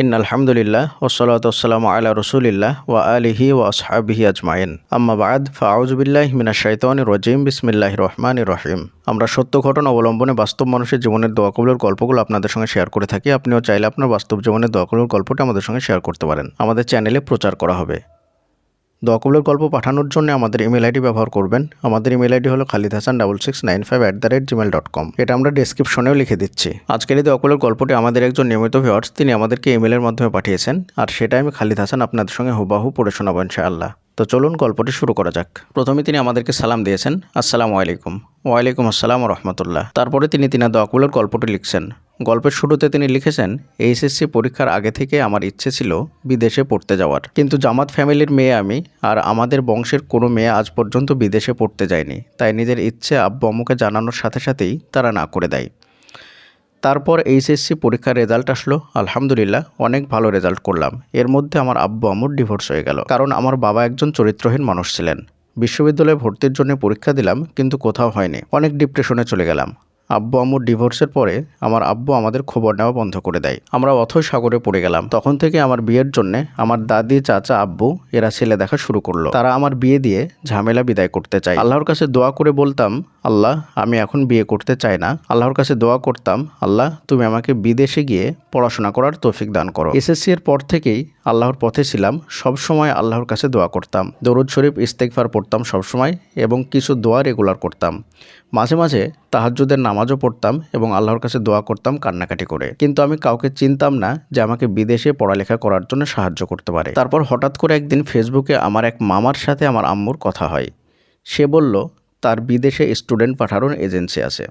In আলহামদুলিল্লাহ ওসলাতাম আলা রসুলিল্লাহ ওয়া আলিহি ওয়া আসহাবিহি আজমাইন। আম্মা বাদ ফাউজবিল্লাহ মিনা শাইতান রজিম। বিসমিল্লাহ রহমান রহিম। আমরা সত্য ঘটনা অবলম্বনে বাস্তব মানুষের জীবনের দোয়া কবুলের গল্পগুলো আপনাদের সঙ্গে শেয়ার করে থাকি। আপনিও চাইলে আপনার বাস্তব জীবনের দোয়া কবুলের গল্পটি আমাদের সঙ্গে শেয়ার করতে পারেন। আমাদের চ্যানেলে প্রচার করা হবে। দোয়াকবুলের গল্প পাঠানোর জন্য আমাদের ইমেল আইডি ব্যবহার করবেন। আমাদের ইমেল আইডি হলো Khalid Hasan double six nine five at the rate Gmail dot com এটা আমরা ডিসক্রিপশনেও লিখে দিচ্ছি। আজকের এই দোয়াকবুলের গল্পটি আমাদের একজন নিয়মিত ভিওয়ার্স তিনি আমাদেরকে ইমেলের মাধ্যমে পাঠিয়েছেন। আর সেটা আমি খালিদ হাসান আপনাদের সঙ্গে হুবাহু পড়ে শোনাবো ইনশাআল্লাহ। তো চলুন গল্পটি শুরু করা যাক। প্রথমে তিনি আমাদেরকে সালাম দিয়েছেন, আসসালামু আলাইকুম। ওয়ালাইকুম আসসালাম রহমতুল্লাহ। তারপরে তিনি তিনার দোয়াকবুলের গল্পটি লিখছেন। গল্পের শুরুতে তিনি লিখেছেন এইচএসসি পরীক্ষার আগে থেকে আমার ইচ্ছে ছিল বিদেশে পড়তে যাওয়ার। কিন্তু জামাত ফ্যামিলির মেয়ে আমি আর আমাদের বংশের কোনো মেয়ে আজ পর্যন্ত বিদেশে পড়তে যায়নি। তাই নিজের ইচ্ছে আব্বু আম্মুকে জানানোর সাথে সাথেই তারা না করে দেয়। তারপর এইচএসসি পরীক্ষার রেজাল্ট আসলো। আলহামদুলিল্লাহ, অনেক ভালো রেজাল্ট করলাম। এর মধ্যে আমার আব্বু আম্মুর ডিভোর্স হয়ে গেল। কারণ আমার বাবা একজন চরিত্রহীন মানুষ ছিলেন। বিশ্ববিদ্যালয়ে ভর্তির জন্য পরীক্ষা দিলাম, কিন্তু কোথাও হয়নি। অনেক ডিপ্রেশনে চলে গেলাম। আব্বু আম্মুর ডিভোর্সের পরে আমার আব্বু আমাদের খবর নেওয়া বন্ধ করে দেয়। আমরা অথই সাগরে পড়ে গেলাম। তখন থেকে আমার বিয়ের জন্য আমার দাদি, চাচা, আব্বু এরা ছেলে দেখা শুরু করল। তারা আমার বিয়ে দিয়ে ঝামেলা বিদায় করতে চায়। আল্লাহর কাছে দোয়া করে বলতাম আল্লাহ, আমি এখন বিয়ে করতে চাই না। আল্লাহর কাছে দোয়া করতাম, আল্লাহ, তুমি আমাকে বিদেশে গিয়ে পড়াশোনা করার তৌফিক দান করো। এসএসসি এর পর থেকেই আল্লাহর পথে ছিলাম, সব সময় আল্লাহর কাছে দোয়া করতাম। দরুদ শরীফ ইস্তেকফার পড়তাম সবসময় এবং কিছু দোয়া রেগুলার করতাম। মাঝে মাঝে তাহাজ্জুদের নামাজও পড়তাম এবং আল্লাহর কাছে দোয়া করতাম কান্নাকাটি করে। কিন্তু আমি কাউকে চিনতাম না যে আমাকে বিদেশে পড়ালেখা করার জন্য সাহায্য করতে পারে। তারপর হঠাৎ করে একদিন ফেসবুকে আমার এক মামার সাথে আমার আম্মুর কথা হয়। সে বলল তার বিদেশে স্টুডেন্ট পাঠানোর এজেন্সি আছে।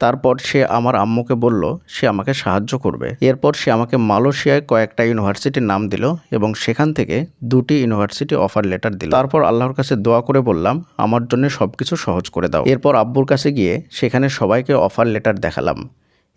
তারপর সে আমার আম্মুকে বলল, সে আমাকে সাহায্য করবে। এরপর সে আমাকে মালয়েশিয়ায় কয়েকটা ইউনিভার্সিটির নাম দিল এবং সেখান থেকে দুটি ইউনিভার্সিটি অফার লেটার দিল। তারপর আল্লাহর কাছে দোয়া করে বললাম, আমার জন্য সব কিছু সহজ করে দাও। এরপর আব্বুর কাছে গিয়ে সেখানে সবাইকে অফার লেটার দেখালাম।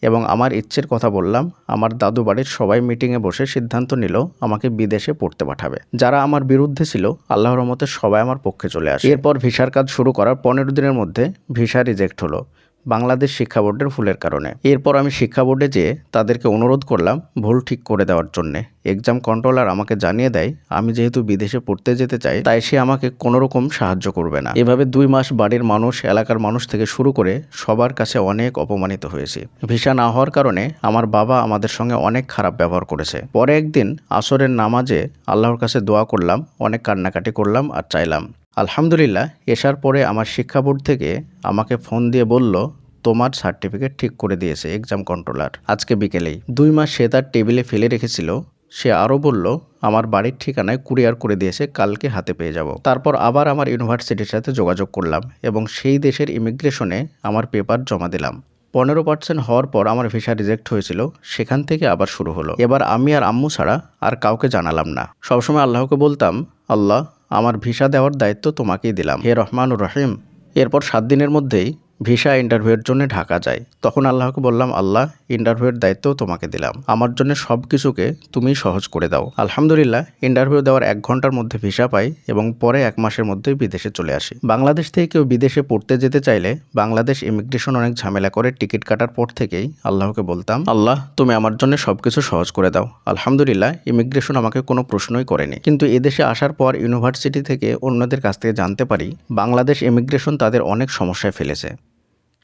এবং আমার ইচ্ছের কথা বললাম, আমার দাদু বাড়ির সবাই মিটিংয়ে বসে সিদ্ধান্ত নিল, আমাকে বিদেশে পড়তে পাঠাবে। যারা আমার বিরুদ্ধে ছিল আল্লাহ রহমতে সবাই আমার পক্ষে চলে আসে। এরপর ভিসার কাজ শুরু করার পনেরো দিনের মধ্যে ভিসা রিজেক্ট হলো। বাংলাদেশ শিক্ষা বোর্ডের ভুলের কারণে। এরপর আমি শিক্ষা বোর্ডে যেয়ে তাদেরকে অনুরোধ করলাম ভুল ঠিক করে দেওয়ার জন্যে। এক্সাম কন্ট্রোলার আমাকে জানিয়ে দেয়, আমি যেহেতু বিদেশে পড়তে যেতে চাই, তাই সে আমাকে কোনো রকম সাহায্য করবে না। এভাবে দুই মাস বাড়ির মানুষ, এলাকার মানুষ থেকে শুরু করে সবার কাছে অনেক অপমানিত হয়েছি। ভিসা না হওয়ার কারণে আমার বাবা আমাদের সঙ্গে অনেক খারাপ ব্যবহার করেছে। পরে একদিন আসরের নামাজে আল্লাহর কাছে দোয়া করলাম, অনেক কান্নাকাটি করলাম আর চাইলাম। আলহামদুলিল্লাহ, এসার পরে আমার শিক্ষা বোর্ড থেকে আমাকে ফোন দিয়ে বলল, তোমার সার্টিফিকেট ঠিক করে দিয়েছে এক্সাম কন্ট্রোলার। আজকে বিকেলেই। দুই মাস সে তার টেবিলে ফেলে রেখেছিল। সে আরও বলল, আমার বাড়ির ঠিকানায় কুরিয়ার করে দিয়েছে, কালকে হাতে পেয়ে যাব। তারপর আবার আমার ইউনিভার্সিটির সাথে যোগাযোগ করলাম এবং সেই দেশের ইমিগ্রেশনে আমার পেপার জমা দিলাম। পনেরো পার্সেন্ট হওয়ার পর আমার ভিসা রিজেক্ট হয়েছিল, সেখান থেকে আবার শুরু হলো। এবার আমি আর আম্মু ছাড়া আর কাউকে জানালাম না। সবসময় আল্লাহকে বলতাম, আল্লাহ আমার ভিসা দেওয়ার দায়িত্ব তোমাকেই দিলাম। হে রহমানুর রহিম এরপর সাত দিনের মধ্যেই ভিসা ইন্টারভিউয়ের জন্য ঢাকা যায়। তখন আল্লাহকে বললাম, আল্লাহ ইন্টারভিউয়ের দায়িত্ব তোমাকে দিলাম। আমার জন্য সব কিছুকে তুমি সহজ করে দাও। আলহামদুলিল্লাহ ইন্টারভিউ দেওয়ার এক ঘণ্টার মধ্যে ভিসা পাই এবং পরে এক মাসের মধ্যেই বিদেশে চলে আসি। বাংলাদেশ থেকে কেউ বিদেশে পড়তে যেতে চাইলে বাংলাদেশ ইমিগ্রেশন অনেক ঝামেলা করে টিকিট কাটার পর থেকেই আল্লাহকে বলতাম, আল্লাহ, তুমি আমার জন্য সব কিছু সহজ করে দাও। আলহামদুলিল্লাহ ইমিগ্রেশন আমাকে কোনো প্রশ্নই করেনি। কিন্তু এদেশে আসার পর ইউনিভার্সিটি থেকে অন্যদের কাছ থেকে জানতে পারি, বাংলাদেশ ইমিগ্রেশন তাদের অনেক সমস্যায় ফেলেছে।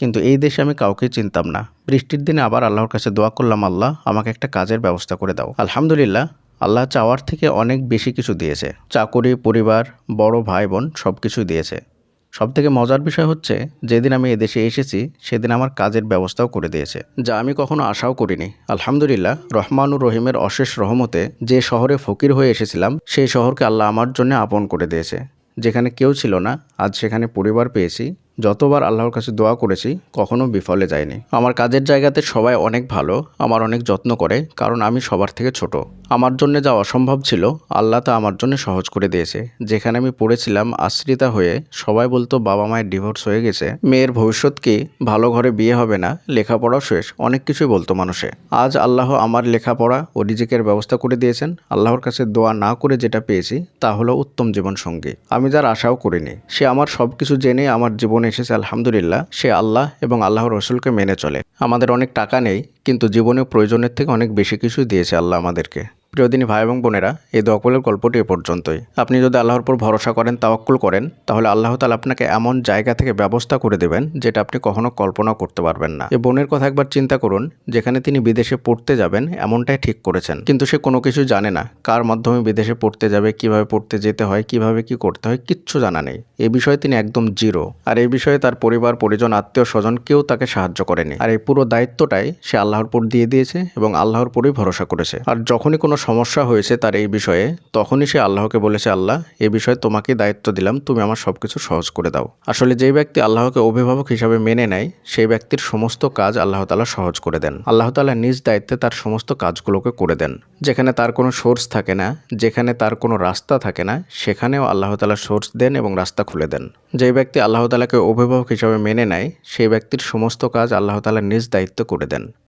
কিন্তু এই দেশে আমি কাউকে চিনতাম না। বৃষ্টির দিনে আবার আল্লাহর কাছে দোয়া করলাম, আল্লাহ, আমাকে একটা কাজের ব্যবস্থা করে দাও। আলহামদুলিল্লাহ, আল্লাহ চাওয়ার থেকে অনেক বেশি কিছু দিয়েছে। চাকরি, পরিবার, বড় ভাই বোন সব কিছুই দিয়েছে। সব থেকে মজার বিষয় হচ্ছে, যেদিন আমি এদেশে এসেছি, সেদিন আমার কাজের ব্যবস্থাও করে দিয়েছে, যা আমি কখনো আশাও করিনি। আলহামদুলিল্লাহ, রহমানুর রহিমের অশেষ রহমতে যে শহরে ফকির হয়ে এসেছিলাম, সেই শহরকে আল্লাহ আমার জন্য আপন করে দিয়েছে। যেখানে কেউ ছিল না, আজ সেখানে পরিবার পেয়েছি। যতবার আল্লাহর কাছে দোয়া করেছি, কখনো বিফলে যায়নি। আমার কাজের জায়গাতে সবাই অনেক ভালো, আমার অনেক যত্ন করে, কারণ আমি সবার থেকে ছোট। আমার জন্য যা অসম্ভব ছিল, আল্লাহ তা আমার জন্য সহজ করে দিয়েছে। যেখানে আমি পড়েছিলাম আশ্রিতা হয়ে, সবাই বলতো, বাবা মায়ের ডিভোর্স হয়ে গেছে। মেয়ের ভবিষ্যৎ কি? ভালো ঘরে বিয়ে হবে না লেখাপড়াও শেষ? অনেক কিছুই বলতো মানুষে। আজ আল্লাহ আমার লেখাপড়া ও রিজিকের ব্যবস্থা করে দিয়েছেন। আল্লাহর কাছে দোয়া না করে যেটা পেয়েছি, তা হলো উত্তম জীবন সঙ্গী আমি যার আশাও করিনি। সে আমার সব কিছু জেনে আমার জীবনে এসেছে, আলহামদুলিল্লাহ। সে আল্লাহ এবং আল্লাহ রসুলকে মেনে চলে। আমাদের অনেক টাকা নেই, কিন্তু জীবনে প্রয়োজনের থেকে অনেক বেশি কিছু দিয়েছে আল্লাহ আমাদেরকে। প্রিয়দিনী ভাই এবং বোনেরা, এই দোয়াকুলের গল্পটি এ পর্যন্তই। আপনি যদি আল্লাহর উপর ভরসা করেন, তাওয়াক্কুল করেন, তাহলে আল্লাহ তালা আপনাকে এমন জায়গা থেকে ব্যবস্থা করে দেবেন, যেটা আপনি কখনো কল্পনা করতে পারবেন না। এই বোনের কথা একবার চিন্তা করুন, যেখানে তিনি বিদেশে পড়তে যাবেন, এমনটাই ঠিক করেছেন। কিন্তু সে কোনো কিছু জানে না, কার মাধ্যমে বিদেশে পড়তে যাবে, কীভাবে পড়তে যেতে হয়, কীভাবে কি করতে হয়, কিচ্ছু জানা নেই। এ বিষয়ে তিনি একদম জিরো। আর এই বিষয়ে তার পরিবার, পরিজন, আত্মীয়, স্বজন কেউ তাকে সাহায্য করেনি। আর এই পুরো দায়িত্বটাই সে আল্লাহর উপর দিয়ে দিয়েছে এবং আল্লাহর উপরই ভরসা করেছে। আর যখনই কোনো সমস্যা হয়েছে তার এই বিষয়ে, তখনই সে আল্লাহকে বলেছে, আল্লাহ, এ বিষয়ে তোমাকে দায়িত্ব দিলাম, তুমি আমার সব কিছু সহজ করে দাও। আসলে যেই ব্যক্তি আল্লাহকে অভিভাবক হিসাবে মেনে নেয়, সেই ব্যক্তির সমস্ত কাজ আল্লাহ তালা সহজ করে দেন। আল্লাহ তালা নিজ দায়িত্বে তার সমস্ত কাজগুলোকে করে দেন। যেখানে তার কোনো সোর্স থাকে না, যেখানে তার কোনো রাস্তা থাকে না, সেখানেও আল্লাহ তালা সোর্স দেন এবং রাস্তা খুলে দেন। যেই ব্যক্তি আল্লাহ তালাকে অভিভাবক হিসাবে মেনে নেয়, সেই ব্যক্তির সমস্ত কাজ আল্লাহ তালা নিজ দায়িত্ব করে দেন।